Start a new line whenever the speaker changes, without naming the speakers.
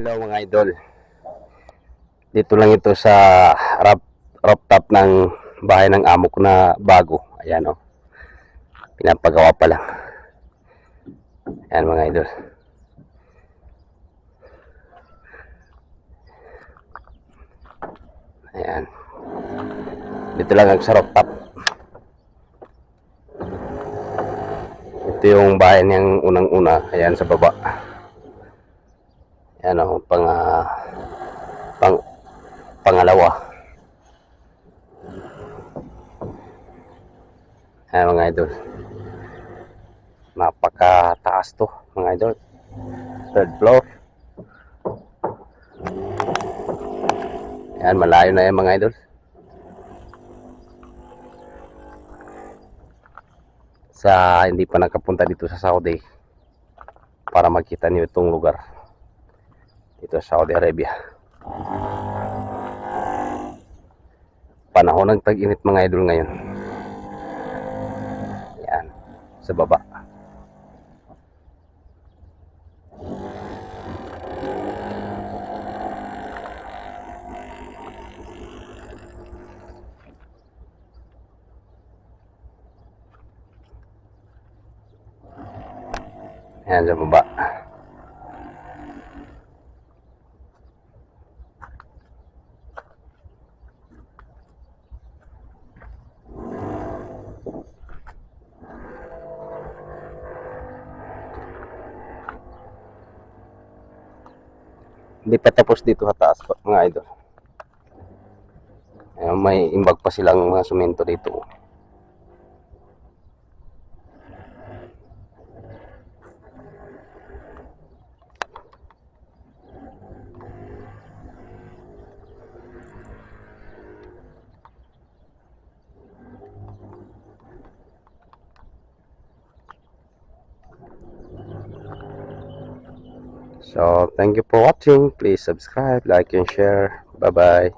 Hello mga idol. Dito lang ito sa roof, rooftop ng bahay ng amo ko na bago. Ayan o. Pinapagawa pa lang. Ayan mga idol. Ayan. Dito lang ang sa rooftop. Ito yung bahay niyang unang-una. Ayan sa baba. Yan o, pang, ah, pang, pangalawa. Ayan mga idol. Napakataas to, mga idol. Third floor. Ayan, malayo na yan mga idol. Sa hindi pa nakapunta dito sa Saudi para makita niyo itong lugar sa Saudi Arabia. Panahon ng tag-init mga idol ngayon. Yan, sa baba. Yan sa baba. Hindi pa tapos dito sa taas mga idol. Ayan, may imbag pa silang mga semento dito. So, thank you for watching. Please subscribe, like, and share. Bye-bye.